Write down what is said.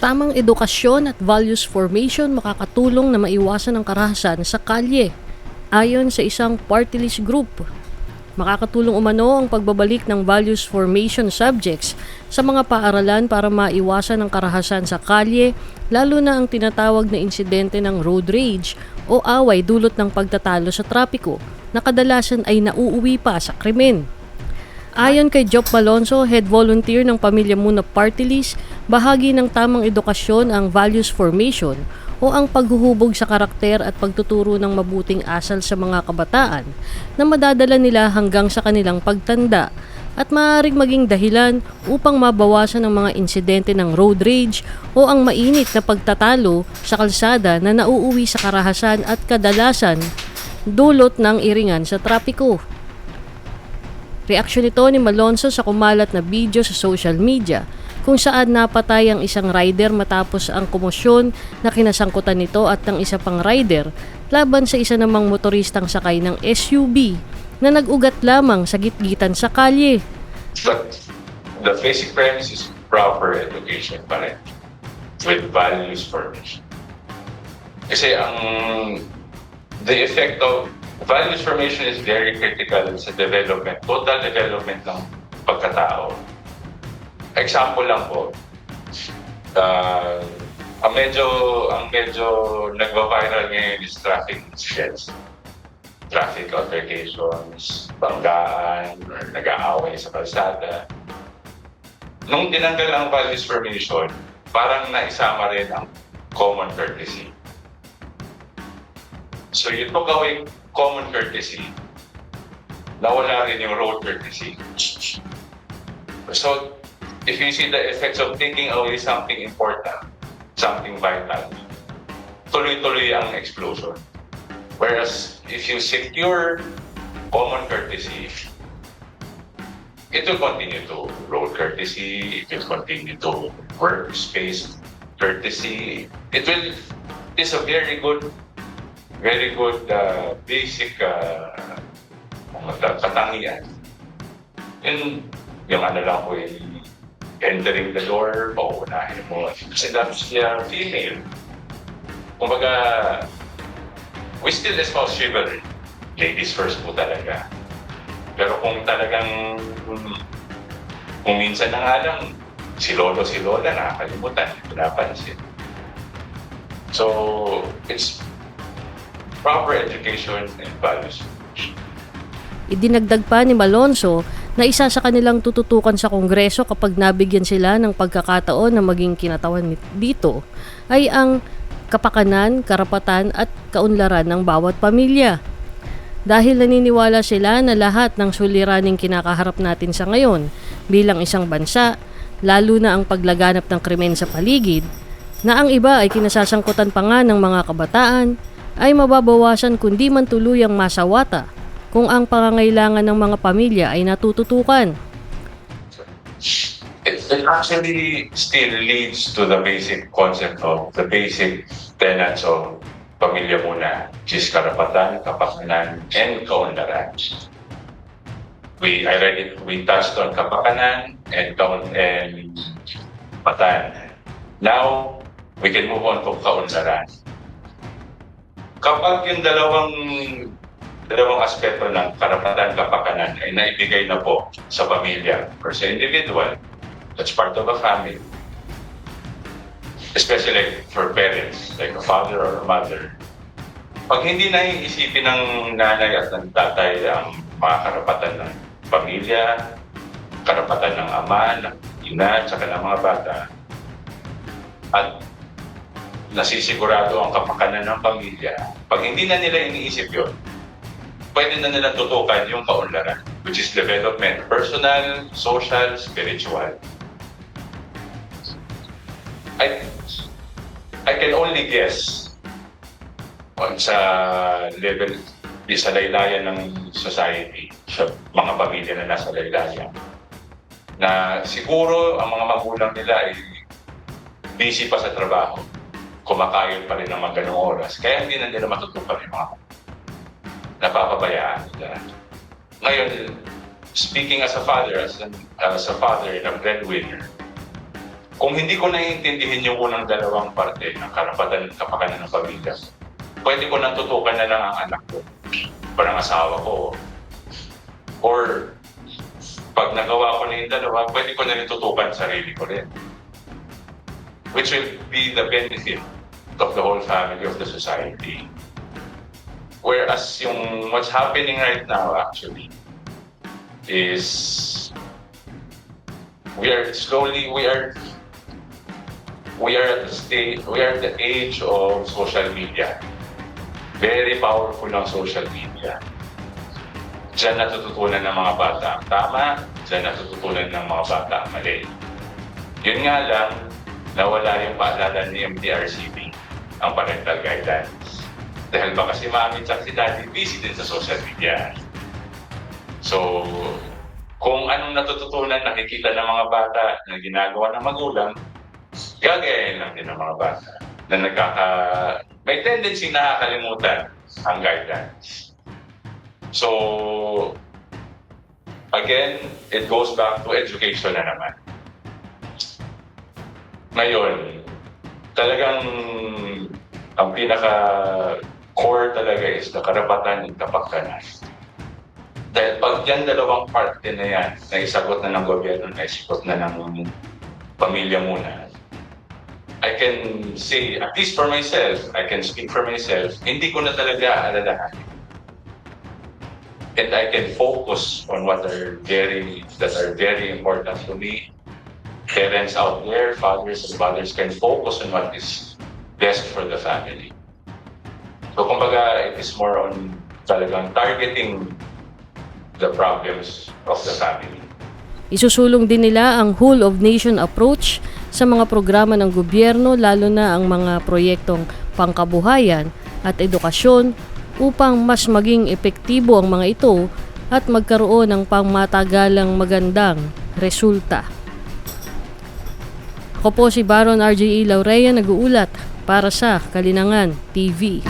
Tamang edukasyon at values formation makakatulong na maiwasan ang karahasan sa kalye. Ayon sa isang party group, makakatulong umano ang pagbabalik ng values formation subjects sa mga paaralan para maiwasan ang karahasan sa kalye, lalo na ang tinatawag na insidente ng road rage o away dulot ng pagtatalo sa trapiko na kadalasan ay nauuwi pa sa krimen. Ayon kay Job Malonzo, head volunteer ng Pamilya Muna Party List, bahagi ng tamang edukasyon ang values formation o ang paghuhubog sa karakter at pagtuturo ng mabuting asal sa mga kabataan na madadala nila hanggang sa kanilang pagtanda at maaaring maging dahilan upang mabawasan ang mga insidente ng road rage o ang mainit na pagtatalo sa kalsada na nauuwi sa karahasan at kadalasan dulot ng iringan sa trapiko. Reaksyon ito ni Malonzo sa kumalat na video sa social media kung saan napatay ang isang rider matapos ang komosyon na kinasangkutan nito at ng isa pang rider laban sa isa namang motoristang sakay ng SUV na nag-ugat lamang sa gitgitan sa kalye. But the basic premise is proper education pa rin with values formation. Kasi ang the effect of values formation is very critical sa development, total development ng pagkatao. Example lang po, uh, ang medyo ang medyo nagva-viral ngayon is traffic incidents. Traffic altercations, banggaan, nag-aaway sa kalsada. Nung tinanggal ang values formation, parang naisama rin ang common courtesy. So you took away common courtesy, nawala rin yung road courtesy. So, if you see the effects of taking away something important, something vital, tuloy-tuloy ang explosion. Whereas, if you secure common courtesy, it will continue to road courtesy, it will continue to workspace courtesy. It will, it's a very good very good uh, basic uh, katangian. Yung, yung ano lang ko yung entering the door, pauunahin mo. Kasi that's siya female. Kumbaga, we still espouse chivalry. Ladies first po talaga. Pero kung talagang, kung minsan na nga lang, si lolo, si lola, nakakalimutan, pinapansin. So, it's proper education and values. Idinagdag pa ni Malonzo na isa sa kanilang tututukan sa Kongreso kapag nabigyan sila ng pagkakataon na maging kinatawan dito ay ang kapakanan, karapatan at kaunlaran ng bawat pamilya. Dahil naniniwala sila na lahat ng suliraning kinakaharap natin sa ngayon bilang isang bansa, lalo na ang paglaganap ng krimen sa paligid, na ang iba ay kinasasangkutan pa nga ng mga kabataan, ay mababawasan kundi man tuluyang masawata kung ang pangangailangan ng mga pamilya ay natututukan. It, it actually still leads to the basic concept of the basic tenets of pamilya muna, which is karapatan, kapakanan, and kaunlaran. We, it, we touched on kapakanan and kaun and patan. Now, we can move on to kaunlaran. Kapag yung dalawang dalawang aspeto ng karapatan kapakanan ay naibigay na po sa pamilya or sa individual, that's part of a family. Especially for parents, like a father or a mother. Pag hindi na iisipin ng nanay at ng tatay ang mga karapatan ng pamilya, karapatan ng ama, ng ina, at saka ng mga bata, at nasisigurado ang kapakanan ng pamilya, pag hindi na nila iniisip yun, pwede na nila tutukan yung kaunlaran, which is development, personal, social, spiritual. I, I can only guess on sa level, di sa laylayan ng society, sa mga pamilya na nasa laylayan, na siguro ang mga magulang nila ay busy pa sa trabaho, kumakain pa rin ng mga ganong oras, kaya hindi na nila matutupan yung mga napapabayaan nila. Ngayon, speaking as a father, as, an, as a father and a breadwinner, kung hindi ko naiintindihin yung unang dalawang parte ng karapatan at kapakanan ng pamilya, pwede ko nang tutukan na lang ang anak ko, parang asawa ko. Or, pag nagawa ko na yung dalawa, pwede ko na rin tutukan sarili ko rin. Which will be the benefit of the whole family of the society. Whereas yung what's happening right now actually is we are slowly we are we are at the stage we are at the age of social media. Very powerful ang social media. Diyan natututunan ng mga bata ang tama, diyan natututunan ng mga bata ang mali. Yun nga lang, nawala yung paalala ni MDRCB, ang parental guidance. Dahil baka si mami at si daddy busy din sa social media. So, kung anong natututunan, nakikita ng mga bata na ginagawa ng magulang, gagayahin lang din ng mga bata na nagkaka... May tendency na nakakalimutan ang guidance. So, again, it goes back to education na naman. Ngayon, talagang ang pinaka core talaga is the karapatan at kapakanan. Dahil pag yan dalawang parte na yan, na isagot na ng gobyerno, na isagot na ng pamilya muna, I can say, at least for myself, I can speak for myself, hindi ko na talaga alalahanin. And I can focus on what are very, that are very important to me. Parents out there, fathers and mothers can focus on what is best for the family. So kumbaga, it is more on talagang targeting the problems of the family. Isusulong din nila ang whole of nation approach sa mga programa ng gobyerno lalo na ang mga proyektong pangkabuhayan at edukasyon upang mas maging epektibo ang mga ito at magkaroon ng pangmatagalang magandang resulta. Ako po si Baron RJE Laurea nag-uulat para sa Kalinangan TV.